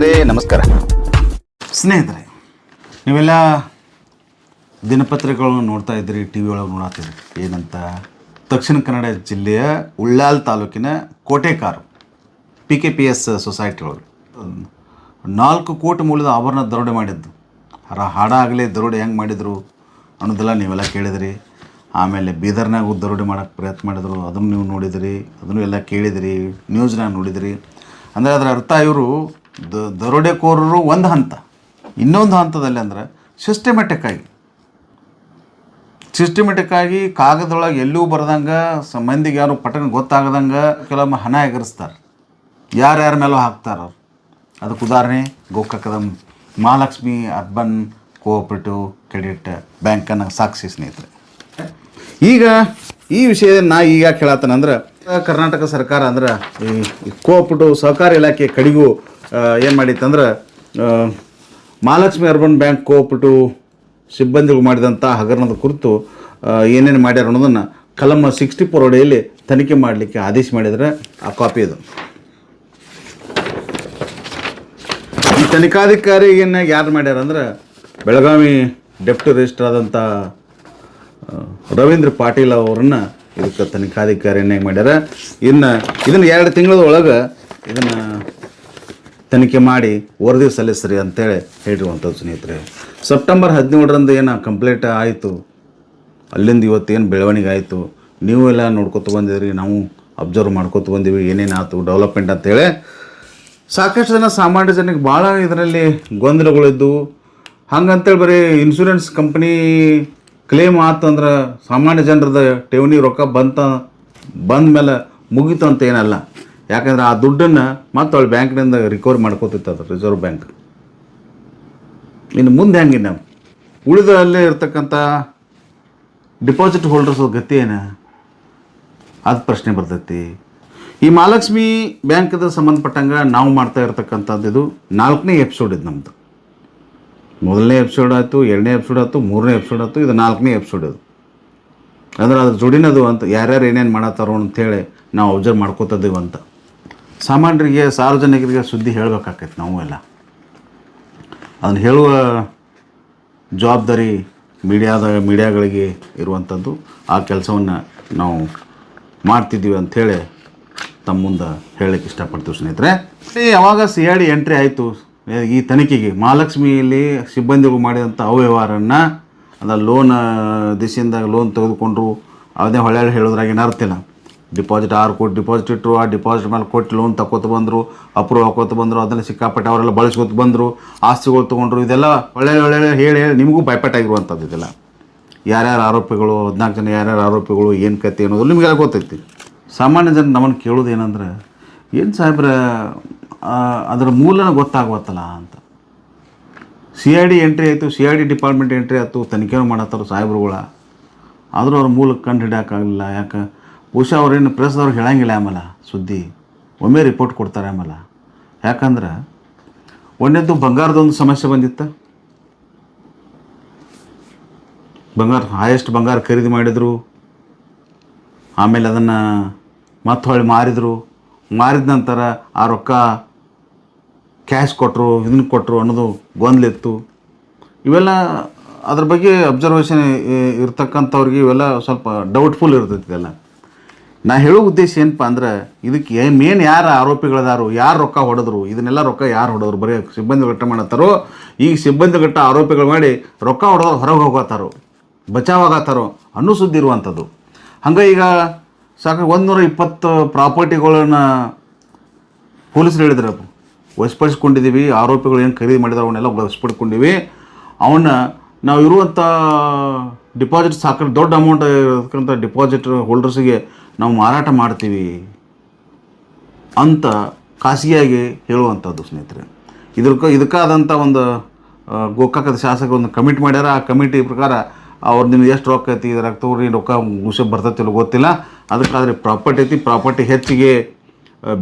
ಸ್ನೇಹಿತರೆ, ನಮಸ್ಕಾರ. ಸ್ನೇಹಿತರೆ, ನೀವೆಲ್ಲ ದಿನಪತ್ರಿಕೆಗಳನ್ನು ನೋಡ್ತಾ ಇದ್ರಿ ಟಿ ವಿ ಒಳಗೆ ನೋಡಾತಿದ್ರಿ ಏನಂತ? ದಕ್ಷಿಣ ಕನ್ನಡ ಜಿಲ್ಲೆಯ ಉಳ್ಳಾಲ್ ತಾಲೂಕಿನ Kotekar P K P S society ಒಳಗೆ. ನಾಲ್ಕು ಕೋಟಿ ಮೂಲದ ಆಭರಣ ದರೋಡೆ ಮಾಡಿದ್ದು. ಹರ ಹಾಡ ಆಗಲಿ ದರೋಡೆ ಹೆಂಗೆ ಮಾಡಿದರು ಅನ್ನೋದೆಲ್ಲ ನೀವೆಲ್ಲ ಕೇಳಿದ್ರಿ. ಆಮೇಲೆ ಬೀದರ್ನಾಗೂ ದರೋಡೆ ಮಾಡೋಕ್ಕೆ ಪ್ರಯತ್ನ ಮಾಡಿದ್ರು, ಅದನ್ನು ನೀವು ನೋಡಿದಿರಿ, ಅದನ್ನು ಎಲ್ಲ ಕೇಳಿದಿರಿ ನ್ಯೂಸ್ನಾಗ ನೋಡಿದಿರಿ. ಅಂದರೆ ಅದರ ಅರ್ಥ ಇವರು ದ ದರೋಡೆಕೋರರು ಒಂದು ಹಂತ. ಇನ್ನೊಂದು ಹಂತದಲ್ಲಿ ಅಂದ್ರೆ ಸಿಸ್ಟಮೆಟಿಕ್ ಆಗಿ ಸಿಸ್ಟಮೆಟಿಕ್ ಆಗಿ ಕಾಗದೊಳಗೆ ಎಲ್ಲೂ ಬರ್ದಂಗೆ ಸ ಮಂದಿಗೆ ಯಾರು ಪಟನ್ ಗೊತ್ತಾಗದಂಗೆ ಕೆಲವೊಮ್ಮೆ ಹಣ ಎಗರಿಸ್ತಾರೆ. ಯಾರ್ಯಾರ ಮೇಲೂ ಹಾಕ್ತಾರೆ ಅವ್ರು. ಅದಕ್ಕೆ ಉದಾಹರಣೆ ಗೋಕಾಕದ ಮಹಾಲಕ್ಷ್ಮಿ ಅರ್ಬನ್ ಕೋಆಪ್ರೇಟಿವ್ ಕ್ರೆಡಿಟ್ ಬ್ಯಾಂಕನ್ನು ಸಾಕ್ಷಿ ಸ್ನೇಹಿತರೆ. ಈಗ ಈ ವಿಷಯ ನಾ ಈಗ ಕೇಳತ್ತನಂದ್ರೆ ಕರ್ನಾಟಕ ಸರ್ಕಾರ ಅಂದ್ರೆ ಈ ಕೋಆಪ್ರೇಟಿವ್ ಸಹಕಾರ ಇಲಾಖೆ ಕಡೆಗೂ ಏನು ಮಾಡಿತ್ತಂದ್ರೆ ಮಹಾಲಕ್ಷ್ಮಿ ಅರ್ಬನ್ ಬ್ಯಾಂಕ್ ಕೋಪಟು ಸಿಬ್ಬಂದಿಗಳು ಮಾಡಿದಂಥ ಹಗರಣದ ಕುರಿತು ಏನೇನು ಮಾಡ್ಯಾರ ಅನ್ನೋದನ್ನು ಕಲಂ ಸಿಕ್ಸ್ಟಿ ಫೋರ್ ಅಡಿಯಲ್ಲಿ ತನಿಖೆ ಮಾಡಲಿಕ್ಕೆ ಆದೇಶ ಮಾಡಿದರೆ ಆ ಕಾಪಿ ಇದು ಈ ತನಿಖಾಧಿಕಾರಿ ಯಾರು ಮಾಡ್ಯಾರ ಅಂದ್ರೆ, ಬೆಳಗಾವಿ ಡೆಪ್ಟಿ ರಿಜಿಸ್ಟರ್ ಆದಂಥ ರವೀಂದ್ರ ಪಾಟೀಲ್ ಅವರನ್ನು ಇದಕ್ಕೆ ತನಿಖಾಧಿಕಾರಿಯನ್ನಾಗಿ ಮಾಡ್ಯಾರ. ಇನ್ನು, ಇದನ್ನು ಎರಡು ತಿಂಗಳ ಒಳಗೆ ಇದನ್ನು ತನಿಖೆ ಮಾಡಿ ವರದಿ ಸಲ್ಲಿಸ್ರಿ ಅಂತೇಳಿ ಹೇಳಿರುವಂಥದ್ದು ಸ್ನೇಹಿತರೆ. ಸೆಪ್ಟೆಂಬರ್ ಹದಿನೇಳರಂದು ಏನು ಕಂಪ್ಲೀಟ್ ಆಯಿತು? ಅಲ್ಲಿಂದ ಇವತ್ತು ಏನು ಬೆಳವಣಿಗೆ ಆಯಿತು? ನೀವು ಎಲ್ಲ ನೋಡ್ಕೊತ ಬಂದಿದ್ರಿ, ನಾವು ಅಬ್ಸರ್ವ್ ಮಾಡ್ಕೊತ ಬಂದೀವಿ, ಏನೇನು ಆಯ್ತು ಡೆವಲಪ್ಮೆಂಟ್ ಅಂತೇಳಿ. ಸಾಕಷ್ಟು ಜನ ಸಾಮಾನ್ಯ ಜನಕ್ಕೆ ಭಾಳ ಇದರಲ್ಲಿ ಗೊಂದಲಗಳಿದ್ದು ಹಂಗಂತೇಳಿ ಬರೀ ಇನ್ಶೂರೆನ್ಸ್ ಕಂಪ್ನಿ ಕ್ಲೇಮ್ ಆತಂದ್ರೆ ಸಾಮಾನ್ಯ ಜನರದ ಠೇವಣಿ ರೊಕ್ಕ ಬಂತ ಬಂದ ಮೇಲೆ ಮುಗೀತು ಅಂತ ಏನಲ್ಲ. ಯಾಕಂದ್ರೆ ಆ ದುಡ್ಡನ್ನು ಮತ್ತೆ ಅವಳು ಬ್ಯಾಂಕ್ನಿಂದ ರಿಕವರ್ ಮಾಡ್ಕೋತಿತ್ತು ಅದು ರಿಸರ್ವ್ ಬ್ಯಾಂಕ್ ಇನ್ನು ಮುಂದೆ ಹೆಂಗೆ ನಾವು? ಉಳಿದ ಅಲ್ಲೇ ಇರ್ತಕ್ಕಂಥ ಡಿಪಾಸಿಟ್ ಹೋಲ್ಡರ್ಸ್ ಗತಿ ಏನು? ಅದು ಪ್ರಶ್ನೆ ಬರ್ತೈತಿ. ಈ ಮಹಾಲಕ್ಷ್ಮಿ ಬ್ಯಾಂಕ್ದ ಸಂಬಂಧಪಟ್ಟಂಗೆ ನಾವು ಮಾಡ್ತಾ ಇರ್ತಕ್ಕಂಥದ್ದು ಇದು ನಾಲ್ಕನೇ ಎಪಿಸೋಡ್ ಇದು ನಮ್ಮದು ಮೊದಲನೇ ಎಪಿಸೋಡ್ ಆಯಿತು, ಎರಡನೇ ಎಪಿಸೋಡ್ ಆಯ್ತು, ಮೂರನೇ ಎಪಿಸೋಡ್ ಆಯ್ತು, ಇದು ನಾಲ್ಕನೇ ಎಪಿಸೋಡ್ ಇದು. ಅಂದ್ರೆ ಅದ್ರ ಜೋಡಿನದು ಅಂತ ಯಾರ್ಯಾರು ಏನೇನು ಮಾಡತ್ತಾರೋ ಅಂತೇಳಿ ನಾವು ಅಬ್ಸರ್ವ್ ಮಾಡ್ಕೋತದ್ದೀವಿ ಸಾಮಾನ್ಯರಿಗೆ, ಸಾರ್ವಜನಿಕರಿಗೆ ಸುದ್ದಿ ಹೇಳಬೇಕಾಕೈತೆ ನಾವು ಎಲ್ಲ. ಅದನ್ನು ಹೇಳುವ ಜವಾಬ್ದಾರಿ ಮೀಡಿಯಾದ, ಮೀಡಿಯಾಗಳಿಗೆ ಇರುವಂಥದ್ದು. ಆ ಕೆಲಸವನ್ನು ನಾವು ಮಾಡ್ತಿದ್ದೀವಿ ಅಂಥೇಳಿ ತಮ್ಮ ಮುಂದೆ ಹೇಳಕ್ಕೆ ಇಷ್ಟಪಡ್ತೀವಿ ಸ್ನೇಹಿತರೆ. ಯಾವಾಗ ಸಿ ಐ ಡಿ ಎಂಟ್ರಿ ಆಯಿತು. ಈ ತನಿಖೆಗೆ ಮಹಾಲಕ್ಷ್ಮಿಯಲ್ಲಿ ಸಿಬ್ಬಂದಿಗಳು ಮಾಡಿದಂಥ ಅವ್ಯವಹಾರನ್ನು ಅದ ಲೋನ್ ದಿಸೆಯಿಂದ ಲೋನ್ ತೆಗೆದುಕೊಂಡ್ರು. ಅದೇ ಹೊಳೆ ಹೇಳೋದ್ರಾಗ ಅರ್ಥಿಲ್ಲ ಡಿಪಾಸಿಟ್ ಆರು ಕೋಟಿ ಡಿಪಾಸಿಟ್ ಇಟ್ಟರು ಆ ಡಿಪಾಸಿಟ್ ಮೇಲೆ ಕೊಟ್ಟು ಲೋನ್ ತಗೋತ ಬಂದರು, ಅಪ್ರೂವ್ ಹಾಕೋತ ಬಂದರು ಅದನ್ನು ಸಿಕ್ಕಾಪಟ್ಟೆ ಅವರೆಲ್ಲ ಬಳಸ್ಕೊತ ಬಂದರು, ಆಸ್ತಿಗಳು ತೊಗೊಂಡ್ರು, ಇದೆಲ್ಲ ಒಳ್ಳೆ ಒಳ್ಳೆ ಹೇಳಿ ಹೇಳಿ ನಿಮಗೂ ಭಯಪಟ್ಟಾಗಿರುವಂಥದ್ದು ಇದೆಲ್ಲ. ಯಾರ್ಯಾರು ಆರೋಪಿಗಳು, ಹದಿನಾಲ್ಕು ಜನ ಯಾರ್ಯಾರು ಆರೋಪಿಗಳು, ಏನು ಕತೆ ಅನ್ನೋದು ನಿಮಗೆಲ್ಲ ಗೊತ್ತೈತಿ. ಸಾಮಾನ್ಯ ಜನ ನಮ್ಮನ್ನು ಕೇಳೋದು ಏನಂದ್ರೆ, ಏನು ಸಾಹೇಬ್ರ ಅದರ ಮೂಲನ ಗೊತ್ತಾಗುವತ್ತಲ್ಲ ಅಂತ. ಸಿ ಐ ಡಿ ಎಂಟ್ರಿ ಆಯಿತು, C I D department entry ಆಯ್ತು, ತನಿಖೆನೂ ಮಾಡತ್ತಾರ ಸಾಹೇಬ್ರುಗಳ. ಆದರೂ ಅವ್ರ ಮೂಲಕ್ಕೆ ಕಂಡು ಹಿಡಿಯೋಕ್ಕಾಗಲಿಲ್ಲ ಯಾಕೆ ಬಹುಶಃ ಅವ್ರೇನು ಪ್ರೆಸ್ದವ್ರಿಗೆ ಹೇಳಂಗಿಲ್ಲ ಆಮೇಲೆ ಸುದ್ದಿ. ಒಮ್ಮೆ ರಿಪೋರ್ಟ್ ಕೊಡ್ತಾರೆ ಆಮೇಲೆ. ಯಾಕಂದ್ರೆ ಒಂದೇದ್ದು ಬಂಗಾರದೊಂದು ಸಮಸ್ಯೆ ಬಂದಿತ್ತು. ಬಂಗಾರ ಹೈಯೆಸ್ಟ್ ಬಂಗಾರ ಖರೀದಿ ಮಾಡಿದರು. ಆಮೇಲೆ ಅದನ್ನು ಮತ್ತೆ ಹೊಳ್ಳಿ ಮಾರಿದರು. ಮಾರಿದ ನಂತರ ಆ ರೊಕ್ಕ ಕ್ಯಾಶ್ ಕೊಟ್ಟರು ಇದನ್ನು ಕೊಟ್ಟರು ಅನ್ನೋದು ಗೊಂದಲಿತ್ತು. ಇವೆಲ್ಲ ಅದ್ರ ಬಗ್ಗೆ ಅಬ್ಸರ್ವೇಷನ್ ಇರ್ತಕ್ಕಂಥವ್ರಿಗೆ ಇವೆಲ್ಲ ಸ್ವಲ್ಪ ಡೌಟ್ಫುಲ್ ಇರ್ತೈತಿ ಇದೆಲ್ಲ. ನಾ ಹೇಳೋ ಉದ್ದೇಶ ಏನಪ್ಪ ಅಂದ್ರೆ ಇದಕ್ಕೆ ಮೇನ್ ಯಾರು ಆರೋಪಿಗಳದಾರು, ಯಾರು ರೊಕ್ಕ ಹೊಡೆದ್ರು, ಇದನ್ನೆಲ್ಲ ರೊಕ್ಕ ಯಾರು ಹೊಡೆದ್ರು? ಬರೀ ಸಿಬ್ಬಂದಿ ಘಟ್ಟ ಮಾಡತ್ತಾರೋ? ಈಗ ಸಿಬ್ಬಂದಿ ಘಟ್ಟ ಆರೋಪಿಗಳು ಮಾಡಿ ರೊಕ್ಕ ಹೊಡೆದು ಹೊರಗೆ ಹೋಗತ್ತಾರೋ? ಬಚಾವಾಗತ್ತಾರೋ? ಅನ್ನೋ ಸುದ್ದಿ ಇರುವಂಥದ್ದು. ಹಂಗೆ ಈಗ ಸಾಕು ಒಂದುನೂರ ಇಪ್ಪತ್ತು ಪ್ರಾಪರ್ಟಿಗಳನ್ನ ಪೊಲೀಸರು ಹೇಳಿದ್ರು ವಶಪಡಿಸ್ಕೊಂಡಿದ್ದೀವಿ ಆರೋಪಿಗಳು ಏನು ಖರೀದಿ ಮಾಡಿದ್ರು ಅವನ್ನೆಲ್ಲ ವಶಪಡ್ಕೊಂಡಿವಿ ಅವನ್ನ ನಾವು ಇರುವಂಥ ಡಿಪಾಸಿಟ್ ಸಾಕಷ್ಟು ದೊಡ್ಡ ಅಮೌಂಟ್ ಇರತಕ್ಕಂಥ ಡಿಪಾಸಿಟ್ ಹೋಲ್ಡರ್ಸಿಗೆ ನಾವು ಮಾರಾಟ ಮಾಡ್ತೀವಿ ಅಂತ ಖಾಸಗಿಯಾಗಿ ಹೇಳುವಂಥದ್ದು, ಸ್ನೇಹಿತರೆ. ಇದಕ್ಕೆ, ಇದಕ್ಕಾದಂಥ ಒಂದು ಗೋಕಾಕದ ಶಾಸಕರು ಒಂದು ಕಮಿಟಿ ಮಾಡ್ಯಾರ. ಆ ಕಮಿಟಿ ಪ್ರಕಾರ ಅವ್ರು ನಿಮ್ಗೆ ಎಷ್ಟು ರೊಕ್ಕ ಐತಿ, ಇದ್ರಾಗ ತೋರಿ ರೊಕ್ಕ ಮುಗಿಸ ಬರ್ತೈತಿಲ್ಲ ಗೊತ್ತಿಲ್ಲ. ಅದಕ್ಕಾದ್ರೆ ಪ್ರಾಪರ್ಟಿ ಐತಿ ಪ್ರಾಪರ್ಟಿ ಹೆಚ್ಚಿಗೆ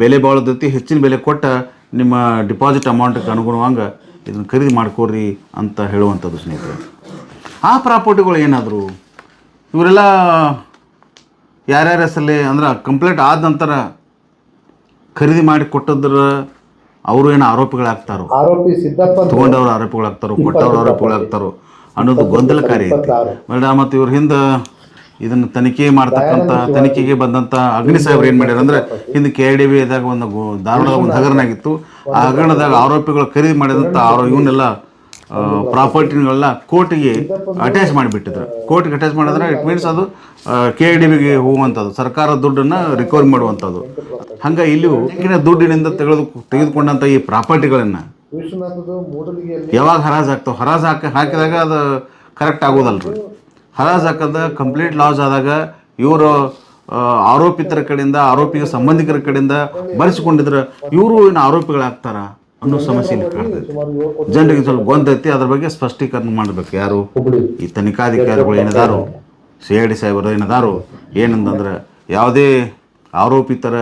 ಬೆಲೆ ಬಾಳದೈತಿ ಹೆಚ್ಚಿನ ಬೆಲೆ ಕೊಟ್ಟ ನಿಮ್ಮ ಡಿಪಾಸಿಟ್ ಅಮೌಂಟ್ಗೆ ಅನುಗುಣವಾಗಿ ಇದನ್ನು ಖರೀದಿ ಮಾಡ್ಕೋರಿ ಅಂತ ಹೇಳುವಂಥದ್ದು, ಸ್ನೇಹಿತರೆ. ಆ ಪ್ರಾಪರ್ಟಿಗಳು ಏನಾದರೂ? ಇವರೆಲ್ಲ ಯಾರ್ಯಾರ ಹೆಸರಲ್ಲಿ ಅಂದ್ರೆ ಕಂಪ್ಲೇಂಟ್ ಆದ ನಂತರ ಖರೀದಿ ಮಾಡಿ ಕೊಟ್ಟದ್ರ ಅವರು ಏನು ಆರೋಪಿಗಳಾಗ್ತಾರೋ? ಆರೋಪಿ ಸಿದ್ದಪ್ಪ ತಗೊಂಡವ್ರು ಆರೋಪಿಗಳಾಗ್ತಾರೋ? ಕೊಟ್ಟವ್ರು ಆರೋಪಿಗಳಾಗ್ತಾರೋ? ಅನ್ನೋದು ಗೊಂದಲಕಾರಿ ಐತಿ. ಮೇಡಮ್ ಮತ್ತು ಇವ್ರ ಹಿಂದೆ ಇದನ್ನ ತನಿಖೆ ಮಾಡ್ತಕ್ಕಂಥ ತನಿಖೆಗೆ ಬಂದಂಥ ಅಗ್ನಿ ಸಾಹೇಬ್ರು ಏನು ಮಾಡ್ಯಾರ ಅಂದ್ರೆ ಹಿಂದೆ ಕೆ ಡಿ ಬಿ ಇದ್ದಾಗ ಒಂದು ಧಾರವಾಡದಾಗ ಒಂದು ಹಗರಣ ಆಗಿತ್ತು. ಆ ಹಗರಣದಾಗ ಆರೋಪಿಗಳು ಖರೀದಿ ಮಾಡಿದಂಥ ಆರೋ ಇವನ್ನೆಲ್ಲ ಪ್ರಾಪರ್ಟಿಗಳೆಲ್ಲ ಕೋರ್ಟಿಗೆ ಅಟ್ಯಾಚ್ ಮಾಡಿಬಿಟ್ಟಿದ್ರು. ಕೋರ್ಟ್ಗೆ ಅಟ್ಯಾಚ್ ಮಾಡಿದ್ರೆ ಇಟ್ ಮೀನ್ಸ್ ಅದು ಕೆ ಡಿ ಬಿಗೆ ಹೋಗುವಂಥದ್ದು, ಸರ್ಕಾರ ದುಡ್ಡನ್ನು ರಿಕವರ್ ಮಾಡುವಂಥದ್ದು. ಹಂಗೆ ಇಲ್ಲಿಯೂ ದುಡ್ಡಿನಿಂದ ತೆಗೆದು, ತೆಗೆದುಕೊಂಡಂಥ ಈ ಪ್ರಾಪರ್ಟಿಗಳನ್ನು ಯಾವಾಗ ಹರಾಜು ಹಾಕ್ತಾವೆ ಹರಾಜು ಹಾಕಿ, ಹಾಕಿದಾಗ ಅದು ಕರೆಕ್ಟ್ ಆಗೋದಲ್ರಿ. ಹರಾಜು ಹಾಕೋದ ಕಂಪ್ಲೀಟ್ ಲಾಸ್ ಆದಾಗ ಇವರು ಆರೋಪಿತರ ಕಡೆಯಿಂದ, ಆರೋಪಿಗೆ ಸಂಬಂಧಿಕರ ಕಡೆಯಿಂದ ಬರೆಸಿಕೊಂಡಿದ್ರೆ ಇವರು ಏನು ಆರೋಪಿಗಳಾಗ್ತಾರ? ಅನ್ನೋ ಸಮಸ್ಯೆ ಇಲ್ಲಿ ಕೋಟಿ ಜನರಿಗೆ ಸ್ವಲ್ಪ ಗೊಂದೈತಿ ಅದ್ರ ಬಗ್ಗೆ ಸ್ಪಷ್ಟೀಕರಣ ಮಾಡಬೇಕು. ಯಾರು? ಈ ತನಿಖಾಧಿಕಾರಿಗಳು ಏನಿದಾರು ಸಿ ಐ ಡಿ ಸಾಹೇಬರು ಏನಿದಾರೋ ಏನಂತಂದ್ರೆ ಯಾವುದೇ ಆರೋಪಿತರ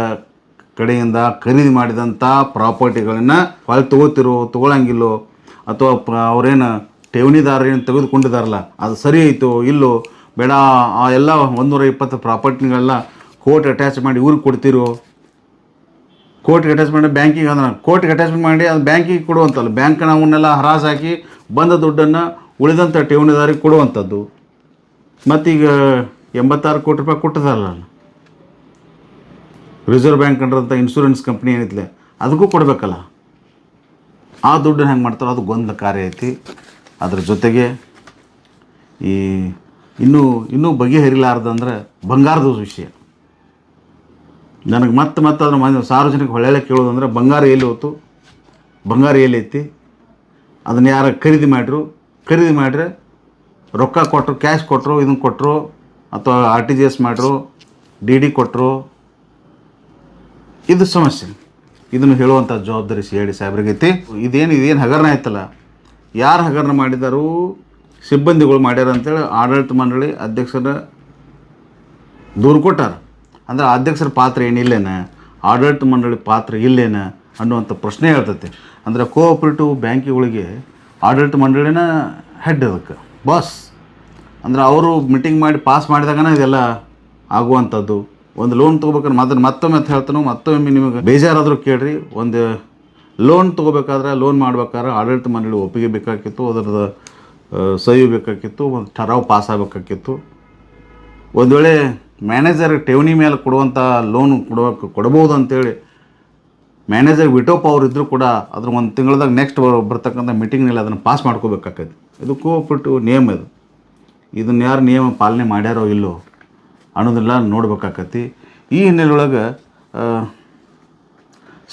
ಕಡೆಯಿಂದ ಖರೀದಿ ಮಾಡಿದಂಥ ಪ್ರಾಪರ್ಟಿಗಳನ್ನು ಹೊಳೆ ತಗೋತಿರೋ ತಗೊಳಂಗಿಲ್ಲೋ ಅಥವಾ ಅವ್ರೇನು ಠೇವಣಿದಾರರು ಏನು ತೆಗೆದುಕೊಂಡಿದಾರಲ್ಲ ಅದು ಸರಿ ಐತೋ ಇಲ್ಲೋ ಬೇಡ ಆ ಎಲ್ಲ ಒಂದೂರ ಇಪ್ಪತ್ತು ಪ್ರಾಪರ್ಟಿಗಳೆಲ್ಲ ಕೋರ್ಟ್ ಅಟ್ಯಾಚ್ ಮಾಡಿ ಊರಿಗೆ ಕೊಡ್ತಿರೋ ಕೋರ್ಟ್ಗೆ ಅಟ್ಯಾಚ್ಮೆಂಟ್ ಬ್ಯಾಂಕಿಗೆ ಅಂದ್ರೆ ಕೋರ್ಟ್ಗೆ ಅಟ್ಯಾಚ್ಮೆಂಟ್ ಮಾಡಿ ಅದು ಬ್ಯಾಂಕಿಗೆ ಕೊಡುವಂಥದ್ದು ಬ್ಯಾಂಕ್ ಅವನ್ನೆಲ್ಲ ಹರಾಜು ಹಾಕಿ ಬಂದ ದುಡ್ಡನ್ನು ಉಳಿದಂಥ ಠೇವಣಿದಾರಿಗೆ ಕೊಡುವಂಥದ್ದು ಮತ್ತೀಗ ಎಂಬತ್ತಾರು ಕೋಟಿ ರೂಪಾಯಿ ಕೊಟ್ಟದಲ್ಲ ರಿಸರ್ವ್ ಬ್ಯಾಂಕ್ ಅಂಡ್ರಂಥ ಇನ್ಶೂರೆನ್ಸ್ ಕಂಪ್ನಿ ಏನಿತ್ತಲೆ ಅದಕ್ಕೂ ಕೊಡಬೇಕಲ್ಲ. ಆ ದುಡ್ಡನ್ನು ಹೆಂಗೆ ಮಾಡ್ತಾರೋ ಅದು ಗೊಂದಲ ಕಾರ್ಯ ಐತಿ. ಅದ್ರ ಜೊತೆಗೆ ಈ ಇನ್ನೂ ಇನ್ನೂ ಬಗೆಹರಿಲಾರ್ದಂದ್ರೆ ಬಂಗಾರದ ವಿಷಯ. ನನಗೆ ಮತ್ತೆ ಮತ್ತೆ ಅದನ್ನು ಮನೆ ಸಾರ್ವಜನಿಕ ಹೊಳೆಯಲ್ಲ ಕೇಳೋದಂದ್ರೆ ಬಂಗಾರ ಎಲ್ಲಿ ಹೋಯ್ತು ಬಂಗಾರ ಎಲ್ಲಿ ಐತಿ? ಅದನ್ನ ಯಾರು ಖರೀದಿ ಮಾಡಿರು? ಖರೀದಿ ಮಾಡ್ರೆ ರೊಕ್ಕ ಕೊಟ್ಟರು ಕ್ಯಾಶ್ ಕೊಟ್ಟರು ಇದನ್ನು ಕೊಟ್ಟರು ಅಥವಾ ಆರ್ ಟಿ ಜಿ ಎಸ್ ಮಾಡಿರು ಡಿ ಡಿ ಕೊಟ್ಟರು ಇದು ಸಮಸ್ಯೆ. ಇದನ್ನು ಹೇಳುವಂಥ ಜವಾಬ್ದಾರಿ ಸಿ ಹೇಳಿ ಡಿ ಸಾಹೇಬ್ರಿಗೈತಿ ಇದೇನು ಇದೇನು ಹಗರಣ ಆಯ್ತಲ್ಲ? ಯಾರು ಹಗರಣ ಮಾಡಿದಾರು? ಸಿಬ್ಬಂದಿಗಳು ಮಾಡ್ಯಾರ ಅಂತೇಳಿ ಆಡಳಿತ ಮಂಡಳಿ ಅಧ್ಯಕ್ಷರ ದೂರು ಕೊಟ್ಟಾರ. ಅಂದ್ರೆ ಅಧ್ಯಕ್ಷರ ಪಾತ್ರ ಏನಿಲ್ಲೇನ? ಆಡಳಿತ ಮಂಡಳಿ ಪಾತ್ರ ಇಲ್ಲೇನ ಅನ್ನುವಂಥ ಪ್ರಶ್ನೆ ಹೇಳ್ತೈತೆ ಅಂದರೆ ಕೋಆಪ್ರೇಟಿವ್ ಬ್ಯಾಂಕಿಗಳಿಗೆ ಆಡಳಿತ ಮಂಡಳಿನ ಹೆಡ್ ಅದಕ್ಕೆ ಬಾಸ್ ಅಂದ್ರೆ ಅವರು ಮೀಟಿಂಗ್ ಮಾಡಿ ಪಾಸ್ ಮಾಡಿದಾಗನೇ ಇದೆಲ್ಲ ಆಗುವಂಥದ್ದು. ಒಂದು ಲೋನ್ ತೊಗೋಬೇಕಾದ್ರೆ ಮತ್ತೆ ಮತ್ತೊಮ್ಮೆ ಅಂತ ಹೇಳ್ತಾನೋ ಮತ್ತೊಮ್ಮೆ ನಿಮಗೆ ಬೇಜಾರಾದರೂ ಕೇಳ್ರಿ. ಒಂದು ಲೋನ್ ತೊಗೋಬೇಕಾದ್ರೆ ಲೋನ್ ಮಾಡ್ಬೇಕಾದ್ರೆ ಆಡಳಿತ ಮಂಡಳಿ ಒಪ್ಪಿಗೆ ಬೇಕಾಗಿತ್ತು ಅದರದ ಆ, ಸಹಿ ಬೇಕಾಗಿತ್ತು ಒಂದು ಠರಾವ್ ಪಾಸ್ ಆಗಬೇಕಾಗಿತ್ತು. ಒಂದು ವೇಳೆ ಮ್ಯಾನೇಜರ್ ಠೇವಣಿ ಮೇಲೆ ಕೊಡುವಂಥ ಲೋನ್ ಕೊಡೋಕೆ ಕೊಡ್ಬೋದು ಅಂತೇಳಿ ಮ್ಯಾನೇಜರ್ ವಿಟೋ ಪವರ್ ಇದ್ದರೂ ಕೂಡ ಅದ್ರ ಒಂದು ತಿಂಗಳದಾಗ ನೆಕ್ಸ್ಟ್ ಬರ್ತಕ್ಕಂಥ ಮೀಟಿಂಗ್ನಲ್ಲಿ ಅದನ್ನು ಪಾಸ್ ಮಾಡ್ಕೋಬೇಕಾಕೈತಿ. ಇದು ಕೋಆಪ್ರೇಟಿವ್ ನಿಯಮ ಇದು. ಇದನ್ನ ಯಾರು ನಿಯಮ ಪಾಲನೆ ಮಾಡ್ಯಾರೋ ಇಲ್ಲೋ ಅನ್ನೋದೆಲ್ಲ ನೋಡ್ಬೇಕಾಕತಿ. ಈ ಹಿನ್ನೆಲೆಯೊಳಗೆ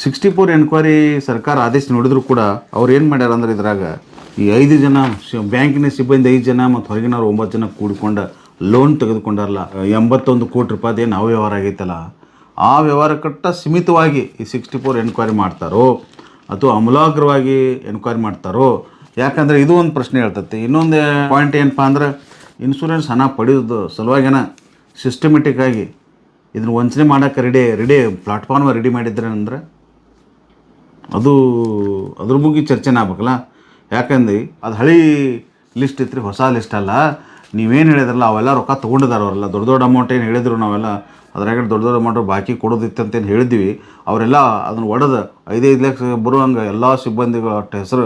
ಸಿಕ್ಸ್ಟಿ ಫೋರ್ ಎನ್ಕ್ವೈರಿ ಸರ್ಕಾರ ಆದೇಶ ನೋಡಿದ್ರು ಕೂಡ ಅವ್ರು ಏನು ಮಾಡ್ಯಾರ ಅಂದ್ರೆ ಇದ್ರಾಗ ಈ ಐದು ಜನ ಬ್ಯಾಂಕಿನ ಸಿಬ್ಬಂದಿ ಐದು ಜನ ಮತ್ತು ಹೊರಗಿನವ್ರು ಒಂಬತ್ತು ಜನ ಕೂಡಿಕೊಂಡ ಲೋನ್ ತೆಗೆದುಕೊಂಡಾರಲ್ಲ, ಎಂಬತ್ತೊಂದು ಕೋಟಿ ರೂಪಾಯಿ ನಾವು ಅವ್ಯವಹಾರ ಆಗೈತಲ್ಲ, ಆ ವ್ಯವಹಾರಕ್ಕಟ್ಟ ಸೀಮಿತವಾಗಿ ಈ ಸಿಕ್ಸ್ಟಿ ಫೋರ್ ಎನ್ಕ್ವೈರಿ ಮಾಡ್ತಾರೋ, ಅಥವಾ ಅಮೂಲಾಗ್ರವಾಗಿ ಎನ್ಕ್ವೈರಿ ಮಾಡ್ತಾರೋ, ಯಾಕಂದರೆ ಇದು ಒಂದು ಪ್ರಶ್ನೆ ಹೇಳ್ತೈತಿ. ಇನ್ನೊಂದು ಪಾಯಿಂಟ್ ಏನಪ್ಪ ಅಂದ್ರೆ ಇನ್ಶೂರೆನ್ಸ್ ಹಣ ಪಡೆಯೋದು ಸಲುವಾಗಿನ ಸಿಸ್ಟಮೆಟಿಕ್ಕಾಗಿ ಇದನ್ನು ವಂಚನೆ ಮಾಡೋಕ್ಕೆ ರೆಡಿ ರೆಡಿ ಪ್ಲಾಟ್ಫಾರ್ಮ್ ರೆಡಿ ಮಾಡಿದ್ರೆ ಅಂದರೆ ಅದು, ಅದ್ರ ಬಗ್ಗೆ ಚರ್ಚೆನೇ ಆಗ್ಬೇಕಲ್ಲ. ಯಾಕಂದ್ರೆ ಅದು ಹಳಿ ಲಿಸ್ಟ್ ಐತ್ರಿ, ಹೊಸ ಲಿಸ್ಟ್ ಅಲ್ಲ. ನೀವೇನು ಹೇಳಿದ್ರಲ್ಲ, ಅವೆಲ್ಲ ರೊಕ್ಕ ತೊಗೊಂಡಿದ್ದಾರೆ ಅವರೆಲ್ಲ. ದೊಡ್ಡ ದೊಡ್ಡ ಅಮೌಂಟ್ ಏನು ಹೇಳಿದ್ರು ನಾವೆಲ್ಲ ಅದ್ರಾಗ ದೊಡ್ಡ ದೊಡ್ಡ ಅಮೌಂಟ್ ಬಾಕಿ ಕೊಡೋದಿತ್ತು ಅಂತ ಹೇಳಿದ್ವಿ. ಅವರೆಲ್ಲ ಅದನ್ನು ಒಡೆದು ಐದೈದು ಲಕ್ಷ ಬರುವಂಗೆ ಎಲ್ಲ ಸಿಬ್ಬಂದಿಗಳ ಅಷ್ಟು ಹೆಸರು,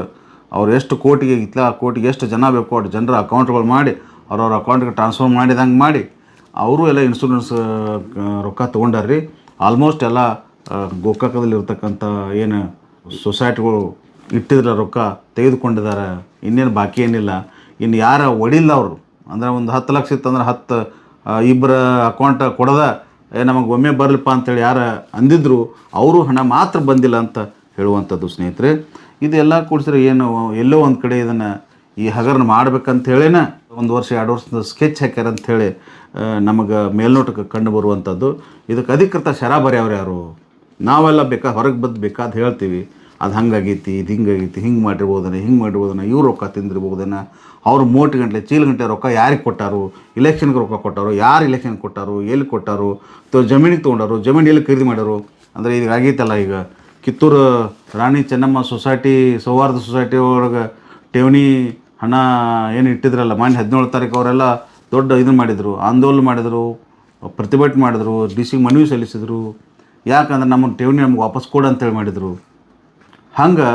ಅವ್ರು ಎಷ್ಟು ಕೋಟಿಗೆ ಇತ್ಲ ಕೋಟಿಗೆ ಎಷ್ಟು ಜನ ಬೇಕು ಅಷ್ಟು ಜನರ ಅಕೌಂಟ್ಗಳು ಮಾಡಿ, ಅವ್ರವ್ರ ಅಕೌಂಟ್ಗೆ ಟ್ರಾನ್ಸ್ಫರ್ ಮಾಡಿದಂಗೆ ಮಾಡಿ, ಅವರು ಎಲ್ಲ ಇನ್ಸೂರೆನ್ಸ್ ರೊಕ್ಕ ತೊಗೊಂಡಾರ್ರಿ. ಆಲ್ಮೋಸ್ಟ್ ಎಲ್ಲ ಗೋಕಾಕದಲ್ಲಿರ್ತಕ್ಕಂಥ ಏನು ಸೊಸೈಟಿಗಳು ಇಟ್ಟಿದ್ರ ರೊಕ್ಕ ತೆಗೆದುಕೊಂಡಿದ್ದಾರೆ. ಇನ್ನೇನು ಬಾಕಿ ಏನಿಲ್ಲ. ಇನ್ನು ಯಾರ ಒಡಿಲ್ಲ ಅವರು. ಅಂದರೆ ಒಂದು ಹತ್ತು ಲಕ್ಷ ಇತ್ತಂದ್ರೆ ಹತ್ತು ಇಬ್ಬರ ಅಕೌಂಟ್ ಕೊಡದ, ಏ, ನಮಗೆ ಒಮ್ಮೆ ಬರಲಿಪ್ಪ ಅಂತೇಳಿ ಯಾರು ಅಂದಿದ್ರು, ಅವರು ಹಣ ಮಾತ್ರ ಬಂದಿಲ್ಲ ಅಂತ ಹೇಳುವಂಥದ್ದು ಸ್ನೇಹಿತರೆ. ಇದೆಲ್ಲ ಕೂಡಿಸಿದ್ರೆ ಏನು, ಎಲ್ಲೋ ಒಂದು ಕಡೆ ಇದನ್ನು ಈ ಹಗರಣ ಮಾಡ್ಬೇಕಂತ ಹೇಳಿನ ಒಂದು ವರ್ಷ, ಎರಡು ವರ್ಷದ ಸ್ಕೆಚ್ ಹಾಕ್ಯಾರ ಅಂಥೇಳಿ ನಮಗೆ ಮೇಲ್ನೋಟಕ್ಕೆ ಕಂಡು ಬರುವಂಥದ್ದು. ಇದಕ್ಕೆ ಅಧಿಕೃತ ಶರಾಬರಿ ಅವ್ರು ಯಾರು? ನಾವೆಲ್ಲ ಬೇಕಾ, ಹೊರಗೆ ಬಂದು ಬೇಕಾದ ಹೇಳ್ತೀವಿ. ಅದು ಹಂಗಾಗೈತಿ, ಇದು ಹಿಂಗಾಗೈತಿ, ಹಿಂಗೆ ಮಾಡಿರ್ಬೋದನ ಹಿಂಗೆ ಮಾಡಿರ್ಬೋದನ, ಇವ್ರು ರೊಕ್ಕ ತಿಂದಿರ್ಬೋದನ, ಅವ್ರು ಮೂವತ್ತು ಗಂಟೆ ಚೀಲ ಗಂಟೆ ರೊಕ್ಕ ಯಾರಿಗೆ ಕೊಟ್ಟಾರು? ಇಲೆಕ್ಷನ್ಗೆ ರೊಕ್ಕ ಕೊಟ್ಟಾರು? ಯಾರು ಇಲೆಕ್ಷನ್ ಕೊಟ್ಟಾರು? ಎಲ್ಲಿ ಕೊಟ್ಟಾರು? ಅಥವಾ ಜಮೀನಿಗೆ ತೊಗೊಂಡಾರು? ಜಮೀನು ಎಲ್ಲಿ ಖರೀದಿ ಮಾಡ್ಯಾರು? ಅಂದರೆ ಈಗ ಆಗೈತಲ್ಲ ಈಗ. ಕಿತ್ತೂರು, ರಾಣಿ ಚೆನ್ನಮ್ಮ ಸೊಸೈಟಿ ಸೌಹಾರ್ದ ಸೊಸೈಟಿ ಒಳಗೆ ಠೇವಣಿ ಹಣ ಏನು ಇಟ್ಟಿದ್ರಲ್ಲ, ಮಾನ್ಯ ಹದಿನೇಳು ತಾರೀಕು ಅವರೆಲ್ಲ ದೊಡ್ಡ ಇದನ್ನು ಮಾಡಿದರು, ಆಂದೋಲನ ಮಾಡಿದರು, ಪ್ರತಿಭಟನೆ ಮಾಡಿದರು ಡಿ ಸಿ ಮನವಿ ಸಲ್ಲಿಸಿದರು. ಯಾಕಂದ್ರೆ ನಮ್ಮ ಠೇವಣಿ ನಮ್ಗೆ ವಾಪಸ್ ಕೊಡು ಅಂತೇಳಿ ಮಾಡಿದರು. ಹಂಗೆ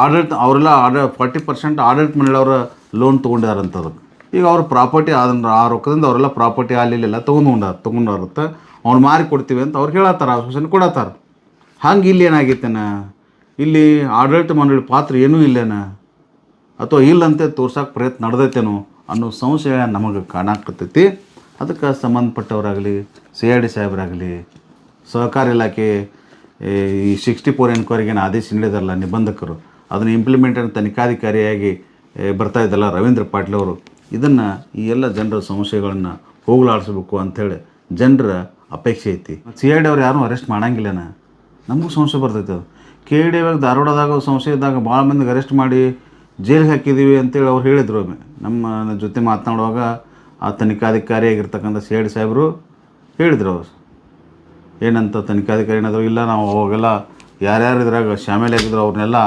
ಆಡಳಿತ, ಅವರೆಲ್ಲ ಆಡ, ಫಾರ್ಟಿ ಪರ್ಸೆಂಟ್ ಆಡಳಿತ ಮಂಡಳಿಯವ್ರ ಲೋನ್ ತೊಗೊಂಡಾರಂಥದ್ದು ಈಗ ಅವ್ರ ಪ್ರಾಪರ್ಟಿ ಅದನ್ನ ಆ ರೊಕ್ಕದಿಂದ ಅವರೆಲ್ಲ ಪ್ರಾಪರ್ಟಿ ಅಲ್ಲಿಲ್ಲ ತೊಗೊಂಡು ತೊಗೊಂಡಾರತ್ತೆ ಅವ್ನು ಮಾರಿ ಕೊಡ್ತೀವಿ ಅಂತ ಅವ್ರು ಹೇಳತ್ತಾರ, ಆಶ್ವಾಸನೆ ಕೊಡತ್ತಾರ. ಹಂಗೆ ಇಲ್ಲಿ ಏನಾಗೈತೆನ ಇಲ್ಲಿ ಆಡಳಿತ ಮಂಡಳಿ ಪಾತ್ರ ಏನೂ ಇಲ್ಲೇನ ಅಥವಾ ಇಲ್ಲಂತೆ ತೋರ್ಸೋಕೆ ಪ್ರಯತ್ನ ನಡೆದೈತೇನೋ ಅನ್ನೋ ಸಂಶಯ ನಮಗೆ ಕಾಣಾಕತ್ತೈತಿ. ಅದಕ್ಕೆ ಸಂಬಂಧಪಟ್ಟವರಾಗಲಿ, ಸಿ ಆರ್ ಡಿ ಸಾಹೇಬರಾಗಲಿ, ಸಹಕಾರ ಇಲಾಖೆ ಈ ಸಿಕ್ಸ್ಟಿ ಫೋರ್ ಎನ್ಕ್ವೈರಿಗೆ ಏನು ಆದೇಶ ನೀಡಿದಾರಲ್ಲ, ನಿಬಂಧಕರು, ಅದನ್ನು ಇಂಪ್ಲಿಮೆಂಟ್ ತನಿಖಾಧಿಕಾರಿಯಾಗಿ ಬರ್ತಾ ಇದ್ದಲ್ಲ ರವೀಂದ್ರ ಪಾಟೀಲ್ ಅವರು. ಇದನ್ನು ಈ ಎಲ್ಲ ಜನರ ಸಮಸ್ಯೆಗಳನ್ನು ಹೋಗಲಾಡಿಸ್ಬೇಕು ಅಂಥೇಳಿ ಜನರ ಅಪೇಕ್ಷೆ ಐತಿ. ಸಿ ಐ ಡಿ ಅವ್ರು ಯಾರೂ ಅರೆಸ್ಟ್ ಮಾಡಂಗಿಲ್ಲನ ನಮಗೂ ಸಮಸ್ಯೆ ಬರ್ತೈತೆ ಅದು. ಕೆ ಡಿ ಇವಾಗ ಧಾರವಾಡದಾಗ ಸಂಶಯ ಇದ್ದಾಗ ಭಾಳ ಮಂದಿಗೆ ಅರೆಸ್ಟ್ ಮಾಡಿ ಜೈಲಿಗೆ ಹಾಕಿದ್ದೀವಿ ಅಂತೇಳಿ ಅವ್ರು ಹೇಳಿದ್ರು ಒಮ್ಮೆ. ನಮ್ಮ ಜೊತೆ ಮಾತನಾಡುವಾಗ ಆ ತನಿಖಾಧಿಕಾರಿಯಾಗಿರ್ತಕ್ಕಂಥ ಸಿ ಐ ಡಿ ಸಾಹೇಬರು ಹೇಳಿದರು ಅವರು. ಏನಂತ ತನಿಖಾಧಿಕಾರಿ ಏನಾದರೂ ಇಲ್ಲ, ನಾವು ಅವಾಗೆಲ್ಲ ಯಾರ್ಯಾರು ಇದ್ರಾಗ ಶಾಮೀಲಾಗಿದ್ರು ಅವ್ರನ್ನೆಲ್ಲ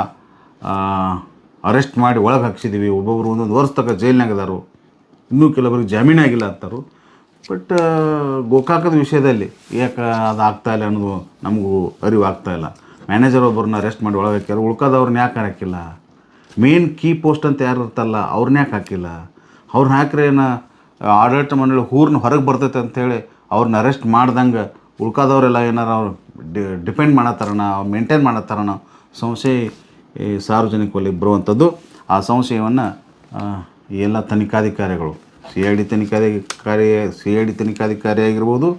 ಅರೆಸ್ಟ್ ಮಾಡಿ ಒಳಗೆ ಹಾಕ್ಸಿದ್ದೀವಿ ಒಬ್ಬೊಬ್ರು ಒಂದೊಂದು ವರ್ಷ ತನಕ ಜೈಲಿನಾಗಿದ್ದಾರು ಇನ್ನೂ ಕೆಲವರಿಗೆ ಜಾಮೀನಾಗಿಲ್ಲ ಅಂತಾರು. ಬಟ್ ಗೋಕಾಕದ ವಿಷಯದಲ್ಲಿ ಯಾಕೆ ಅದು ಆಗ್ತಾ ಇಲ್ಲ ಅನ್ನೋದು ನಮಗೂ ಅರಿವು ಆಗ್ತಾ ಇಲ್ಲ. ಮ್ಯಾನೇಜರ್ ಒಬ್ಬರನ್ನ ಅರೆಸ್ಟ್ ಮಾಡಿ ಒಳಗೆ ಹಾಕ್ಯಾರ. ಉಳ್ಕೋದವ್ರನ್ನ ಯಾಕೆ ಹಾಕಿಲ್ಲ ಮೇನ್ ಕೀ ಪೋಸ್ಟ್ ಅಂತ ಯಾರು ಇರ್ತಲ್ಲ ಅವ್ರನ್ನ ಯಾಕೆ ಹಾಕಿಲ್ಲ? ಅವ್ರನ್ನ ಹಾಕ್ರೆ ಏನು, ಆಡಳಿತ ಮಂಡಳಿ ಹೂರ್ನ ಹೊರಗೆ ಬರ್ತೈತೆ ಅಂಥೇಳಿ ಅವ್ರನ್ನ ಅರೆಸ್ಟ್ ಮಾಡ್ದಂಗೆ ಉಳ್ಕಾದವರೆಲ್ಲ ಏನಾರ ಅವ್ರು ಡಿಪೆಂಡ್ ಮಾಡತ್ತಾರಣ ಮೇಂಟೈನ್ ಮಾಡತ್ತಾರಣ ಸಂಶಯ ಈ ಸಾರ್ವಜನಿಕವಲ್ಲಿ ವಲಯಕ್ಕೆ ಬರುವಂಥದ್ದು. ಆ ಸಂಶಯವನ್ನು ಎಲ್ಲ ತನಿಖಾಧಿಕಾರಿಗಳು ಸಿ ಐ ಡಿ ತನಿಖಾಧಿಕಾರಿ ಸಿ ಐ ಡಿ ತನಿಖಾಧಿಕಾರಿ ಆಗಿರ್ಬೋದು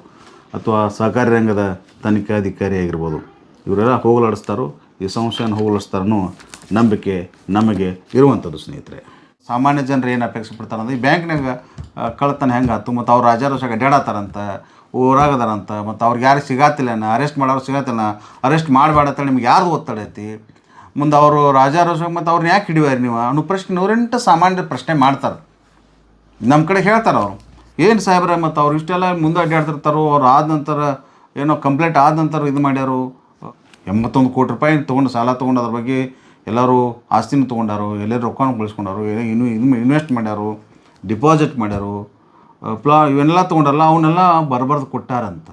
ಅಥವಾ ಸಹಕಾರಿ ರಂಗದ ತನಿಖಾಧಿಕಾರಿ ಆಗಿರ್ಬೋದು ಇವರೆಲ್ಲ ಹೋಗಲಾಡಿಸ್ತಾರೋ, ಈ ಸಂಶಯನ ಹೋಗಲಾಡಿಸ್ತಾರೋ ನಂಬಿಕೆ ನಮಗೆ ಇರುವಂಥದ್ದು ಸ್ನೇಹಿತರೆ. ಸಾಮಾನ್ಯ ಜನರು ಏನು ಅಪೇಕ್ಷೆ ಪಡ್ತಾರೆ ಅಂದರೆ ಈ ಬ್ಯಾಂಕ್ನಾಗ ಕಳ್ತನ ಹೆಂಗೆ ಆಯ್ತು ಮತ್ತು ಅವ್ರು ರಾಜಾರೋಷಾಗ ಅಡ್ಡಾಡತ್ತಾರಂತ ಊರಾಗದಾರಂತ, ಮತ್ತು ಅವ್ರಿಗೆ ಯಾರು ಸಿಗಾತಿಲ್ಲನ, ಅರೆಸ್ಟ್ ಮಾಡೋರು ಸಿಗಾತಿಲ್ಲ ಅರೆಸ್ಟ್ ಮಾಡಬೇಡ ಅಂತೇಳಿ ನಿಮ್ಗೆ ಯಾರು ಒತ್ತಡ ಐತಿ? ಮುಂದೆ ಅವರು ರಾಜಾರೋಷ ಮತ್ತು ಅವ್ರನ್ನ ಯಾಕೆ ಹಿಡಿವಾರಿ ನೀವು? ಅನ್ನೋ ಪ್ರಶ್ನೆ ನೂರೆಂಟು ಸಾಮಾನ್ಯ ಪ್ರಶ್ನೆ ಮಾಡ್ತಾರೆ. ನಮ್ಮ ಕಡೆ ಹೇಳ್ತಾರೆ ಅವರು. ಏನು ಸಾಹೇಬ್ರೆ, ಮತ್ತು ಅವ್ರು ಇಷ್ಟೆಲ್ಲ ಮುಂದೆ ಅಡ್ಡಾಡ್ತಿರ್ತಾರೋ ಅವ್ರು ಆದ ನಂತರ ಏನೋ ಕಂಪ್ಲೇಂಟ್ ಆದ ನಂತರ ಇದು ಮಾಡ್ಯಾರು? ಎಂಬತ್ತೊಂದು ಕೋಟಿ ರೂಪಾಯಿ ತೊಗೊಂಡು ಸಾಲ ತೊಗೊಂಡು ಅದ್ರ ಬಗ್ಗೆ ಎಲ್ಲರೂ ಆಸ್ತಿನೂ ತೊಗೊಂಡಾರು, ಎಲ್ಲರೂ ರೊಕ್ಕನೂ ಬಳಸ್ಕೊಂಡಾರು ಇನ್ನೂ ಇನ್ನು ಇನ್ವೆಸ್ಟ್ ಮಾಡ್ಯಾರು, ಡಿಪಾಸಿಟ್ ಮಾಡ್ಯಾರು? ಪ್ಲಾ ಇವೆಲ್ಲ ತೊಗೊಂಡಲ್ಲ, ಅವನ್ನೆಲ್ಲ ಬರಬಾರ್ದು ಕೊಟ್ಟಾರಂತ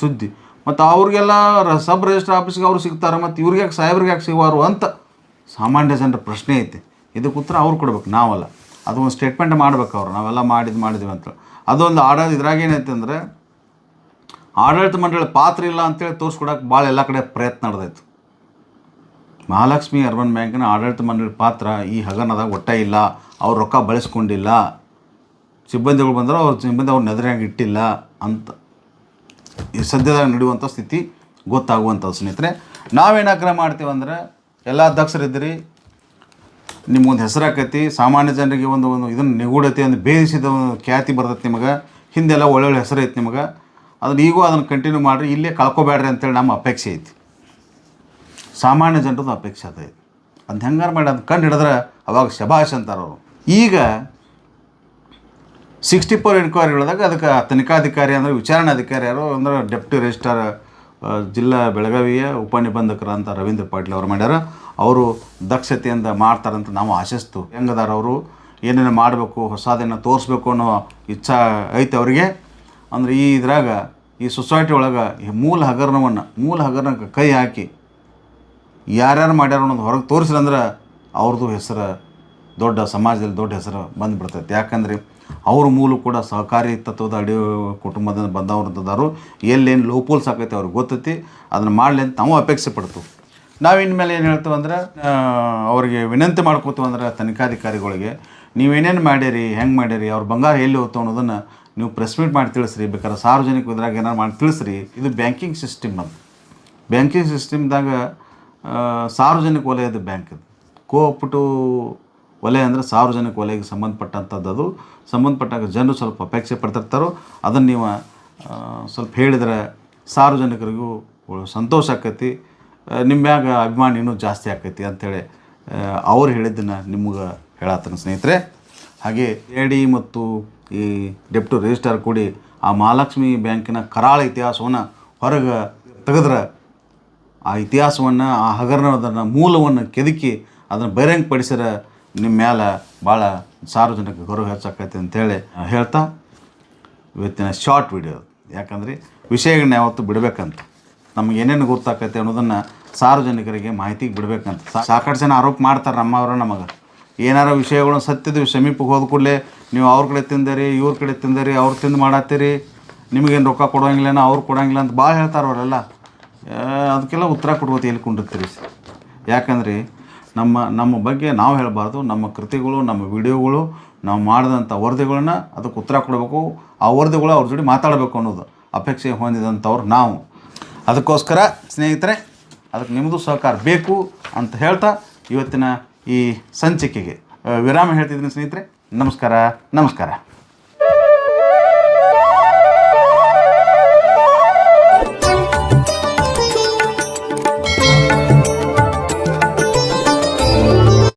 ಸುದ್ದಿ. ಮತ್ತು ಅವ್ರಿಗೆಲ್ಲ ರ- ಸಬ್ ರಿಜಿಸ್ಟರ್ ಆಫೀಸ್ಗೆ ಅವ್ರು ಸಿಗ್ತಾರೆ, ಮತ್ತು ಇವ್ರಿಗೆ ಯಾಕೆ, ಸಾಹೇಬ್ರಿಗೆ ಯಾಕೆ ಸಿಗುವಾರು ಅಂತ ಸಾಮಾನ್ಯ ಜನರ ಪ್ರಶ್ನೆ ಐತೆ. ಇದಕ್ಕೆ ಉತ್ತರ ಅವ್ರು ಕೊಡ್ಬೇಕು, ನಾವಲ್ಲ. ಅದು ಒಂದು ಸ್ಟೇಟ್ಮೆಂಟ್ ಮಾಡ್ಬೇಕು ಅವ್ರು, ನಾವೆಲ್ಲ ಮಾಡಿದ್ದು ಮಾಡಿದ್ವಿ ಅಂತ. ಅದೊಂದು ಆಡಳಿತ, ಇದ್ರಾಗ ಏನೈತೆ ಅಂದರೆ, ಆಡಳಿತ ಮಂಡಳಿ ಪಾತ್ರ ಇಲ್ಲ ಅಂತೇಳಿ ತೋರಿಸ್ಕೊಡಕ್ಕೆ ಭಾಳ ಎಲ್ಲ ಕಡೆ ಪ್ರಯತ್ನ ನಡೆದೈತು. ಮಹಾಲಕ್ಷ್ಮಿ ಅರ್ಬನ್ ಬ್ಯಾಂಕಿನ ಆಡಳಿತ ಮಂಡಳಿ ಪಾತ್ರ ಈ ಹಗರಣದಾಗ ಒಟ್ಟ ಇಲ್ಲ, ಅವ್ರು ರೊಕ್ಕ ಬಳಸ್ಕೊಂಡಿಲ್ಲ. ಸಿಬ್ಬಂದಿಗಳು ಬಂದರೂ ಅವ್ರ ಸಿಬ್ಬಂದಿ ಅವ್ರ ನೆದರಾಗಿ ಇಟ್ಟಿಲ್ಲ ಅಂತ ಈ ಸದ್ಯದಾಗ ನಡೆಯುವಂಥ ಸ್ಥಿತಿ ಗೊತ್ತಾಗುವಂಥದ್ದು ಸ್ನೇಹಿತರೆ. ನಾವೇನು ಆಗ್ರಹ ಮಾಡ್ತೀವಿ ಅಂದ್ರೆ ಎಲ್ಲ ಒಂದು ನಿಮ್ಗೊಂದು ಹೆಸರಾಕೈತಿ ಸಾಮಾನ್ಯ ಜನರಿಗೆ ಒಂದು ಒಂದು ಇದನ್ನು ನಿಗೂಢತೆ ಒಂದು ಬೇಯಿಸಿದ ಒಂದು ಖ್ಯಾತಿ ಬರ್ತೈತೆ ನಿಮಗೆ. ಹಿಂದೆಲ್ಲ ಒಳ್ಳೊಳ್ಳೆ ಹೆಸರು ಐತೆ ನಿಮಗೆ. ಅದನ್ನ ಈಗೂ ಅದನ್ನು ಕಂಟಿನ್ಯೂ ಮಾಡಿರಿ, ಇಲ್ಲೇ ಕಳ್ಕೊಬೇಡ್ರಿ ಅಂತೇಳಿ ನಮ್ಮ ಅಪೇಕ್ಷೆ ಐತಿ. ಸಾಮಾನ್ಯ ಜನರದ್ದು ಅಪೇಕ್ಷೆ ಅದೈತಿ ಅದು ಹೆಂಗಾರು ಮಾಡಿ ಅದನ್ನು ಕಂಡು ಹಿಡಿದ್ರೆ ಅವಾಗ ಶಬಾಷ್ ಅಂತಾರೆ ಅವರು ಈಗ ಸಿಕ್ಸ್ಟಿ ಫೋರ್ ಎನ್ಕ್ವೈರಿಗಳದಾಗ ಅದಕ್ಕೆ ತನಿಖಾಧಿಕಾರಿ ಅಂದರೆ ವಿಚಾರಣಾಧಿಕಾರಿ ಯಾರು ಅಂದ್ರೆ ಡೆಪ್ಟಿ ರಿಜಿಸ್ಟ್ರಾರ್ ಜಿಲ್ಲಾ ಬೆಳಗಾವಿಯ ಉಪನಿಬಂಧಕರ ಅಂತ ರವೀಂದ್ರ ಪಾಟೀಲ್ ಅವರು ಮಾಡ್ಯಾರ. ಅವರು ದಕ್ಷತೆಯಿಂದ ಮಾಡ್ತಾರಂತ ನಾವು ಆಶಿಸ್ತು. ಹೆಂಗದಾರ ಅವರು? ಏನೇನು ಮಾಡಬೇಕು? ಹೊಸದನ್ನು ತೋರಿಸ್ಬೇಕು ಅನ್ನೋ ಇಚ್ಛಾ ಐತೆ ಅವರಿಗೆ. ಅಂದರೆ ಈ ಇದ್ರಾಗ, ಈ ಸೊಸೈಟಿ ಒಳಗೆ ಈ ಮೂಲ ಹಗರಣವನ್ನು, ಮೂಲ ಹಗರಣಕ್ಕೆ ಕೈ ಹಾಕಿ ಯಾರ್ಯಾರು ಮಾಡ್ಯಾರ ಅನ್ನೋದು ಹೊರಗೆ ತೋರಿಸಿದ್ರೆ ಅವ್ರದ್ದು ಹೆಸರು ದೊಡ್ಡ ಸಮಾಜದಲ್ಲಿ ದೊಡ್ಡ ಹೆಸರು ಬಂದುಬಿಡ್ತೈತೆ. ಯಾಕಂದರೆ ಅವ್ರ ಮೂಲ ಕೂಡ ಸಹಕಾರಿ ತತ್ವದ ಅಡಿ ಕುಟುಂಬದಿಂದ ಬಂದವ್ರಂಥದ್ದಾರು ಎಲ್ಲೇನು ಲೋಪೋಲ್ ಸಾಕೈತೆ ಅವ್ರಿಗೆ ಗೊತ್ತೈತಿ. ಅದನ್ನು ಮಾಡಲಿ ಅಂತ ನಾವು ಅಪೇಕ್ಷೆ ಪಡ್ತು ನಾವು ಇನ್ಮೇಲೆ ಏನು ಹೇಳ್ತೀವಿ ಅಂದ್ರೆ ಅವ್ರಿಗೆ ವಿನಂತಿ ಮಾಡ್ಕೋತೀವಿ ಅಂದ್ರೆ ತನಿಖಾಧಿಕಾರಿಗಳಿಗೆ ನೀವೇನೇನು ಮಾಡ್ಯಾರಿ ಹೆಂಗೆ ಮಾಡ್ಯಾರಿ ಅವ್ರ ಬಂಗಾರ ಎಲ್ಲಿ ಹೋಗ್ತು ಅನ್ನೋದನ್ನು ನೀವು ಪ್ರೆಸ್ ಮೀಟ್ ಮಾಡಿ ತಿಳಿಸ್ರಿ. ಬೇಕಾದ್ರೆ ಸಾರ್ವಜನಿಕ ಇದ್ರಾಗ ಏನಾರು ಮಾಡಿ ತಿಳಿಸ್ರಿ. ಇದು ಬ್ಯಾಂಕಿಂಗ್ ಸಿಸ್ಟಮ್ ಅದು. ಬ್ಯಾಂಕಿಂಗ್ ಸಿಸ್ಟಮ್ದಾಗ ಸಾರ್ವಜನಿಕ ವಲಯದ ಬ್ಯಾಂಕ್ ಕೋಆಪ್ಟು ವಲಯ ಅಂದರೆ ಸಾರ್ವಜನಿಕ ವಲಯಕ್ಕೆ ಸಂಬಂಧಪಟ್ಟಂಥದ್ದು ಅದು ಸಂಬಂಧಪಟ್ಟಾಗ ಜನರು ಸ್ವಲ್ಪ ಅಪೇಕ್ಷೆ ಪಡ್ತಿರ್ತಾರೋ, ಅದನ್ನು ನೀವು ಸ್ವಲ್ಪ ಹೇಳಿದ್ರೆ ಸಾರ್ವಜನಿಕರಿಗೂ ಸಂತೋಷ ಆಕೈತಿ. ನಿಮ್ಮ ಮ್ಯಾಗ ಅಭಿಮಾನ ಇನ್ನೂ ಜಾಸ್ತಿ ಆಕೈತಿ ಅಂಥೇಳಿ ಅವ್ರು ಹೇಳಿದ್ದನ್ನು ನಿಮ್ಗೆ ಹೇಳತ್ತನ ಸ್ನೇಹಿತರೆ. ಹಾಗೆ ಎ ಡಿ ಮತ್ತು ಈ ಡೆಪ್ಟಿ ರಿಜಿಸ್ಟ್ರಾರ್ ಕೂಡಿ ಆ ಮಹಾಲಕ್ಷ್ಮಿ ಬ್ಯಾಂಕಿನ ಕರಾಳ ಇತಿಹಾಸವನ್ನು ಹೊರಗೆ ತೆಗೆದ್ರೆ ಆ ಇತಿಹಾಸವನ್ನು, ಆ ಹಗರಣದ ಮೂಲವನ್ನು ಕೆದಕಿ ಅದನ್ನು ಬಹಿರಂಗಪಡಿಸಿರ ನಿಮ್ಮ ಮ್ಯಾಲೆ ಭಾಳ ಸಾರ್ವಜನಿಕ ಗೌರವ ಹೆಚ್ಚಾಕೈತಿ ಅಂತೇಳಿ ಹೇಳ್ತಾ ಇವತ್ತಿನ ಶಾರ್ಟ್ ವಿಡಿಯೋ ಯಾಕಂದರೆ ವಿಷಯಗಳನ್ನ ಯಾವತ್ತು ಬಿಡಬೇಕಂತ. ನಮ್ಗೆ ಏನೇನು ಗೊತ್ತಾಕೈತೆ ಅನ್ನೋದನ್ನು ಸಾರ್ವಜನಿಕರಿಗೆ ಮಾಹಿತಿಗೆ ಬಿಡಬೇಕಂತ. ಸಾಕಷ್ಟು ಜನ ಆರೋಪ ಮಾಡ್ತಾರೆ ನಮ್ಮವರು ನಮಗೆ. ಏನಾರ ವಿಷಯಗಳು ಸತ್ಯದ ಸಮೀಪಕ್ಕೆ ಹೋದ ಕೂಡಲೇ ನೀವು ಅವ್ರ ಕಡೆ ತಿಂದರಿ, ಇವ್ರ ಕಡೆ ತಿಂದರಿ, ಅವ್ರು ತಿಂದು ಮಾಡತ್ತೀರಿ, ನಿಮಗೇನು ರೊಕ್ಕ ಕೊಡೋಂಗಿಲ್ಲನ, ಅವ್ರು ಕೊಡೋಂಗಿಲ್ಲ ಅಂತ ಭಾಳ ಹೇಳ್ತಾರೆ ಅವರೆಲ್ಲ. ಅದಕ್ಕೆಲ್ಲ ಉತ್ತರ ಕೊಡ್ಬೋದು ಎಲ್ಲಿ ಕುಂಡಿರ್ತೀರಿ? ಯಾಕಂದ್ರೆ ನಮ್ಮ ನಮ್ಮ ಬಗ್ಗೆ ನಾವು ಹೇಳಬಾರ್ದು, ನಮ್ಮ ಕೃತಿಗಳು, ನಮ್ಮ ವಿಡಿಯೋಗಳು, ನಾವು ಮಾಡಿದಂಥ ವರದಿಗಳನ್ನ ಅದಕ್ಕೆ ಉತ್ತರ ಕೊಡಬೇಕು. ಆ ವರದಿಗಳು ಅವ್ರ ಜೋಡಿ ಮಾತಾಡಬೇಕು ಅನ್ನೋದು ಅಪೇಕ್ಷೆ ಹೊಂದಿದಂಥವ್ರು ನಾವು. ಅದಕ್ಕೋಸ್ಕರ ಸ್ನೇಹಿತರೆ, ಅದಕ್ಕೆ ನಿಮ್ಮದು ಸಹಕಾರ ಬೇಕು ಅಂತ ಹೇಳ್ತಾ ಇವತ್ತಿನ ಈ ಸಂಚಿಕೆಗೆ ವಿರಾಮ ಹೇಳ್ತಿದ್ದೀನಿ ಸ್ನೇಹಿತರೆ. ನಮಸ್ಕಾರ ನಮಸ್ಕಾರ.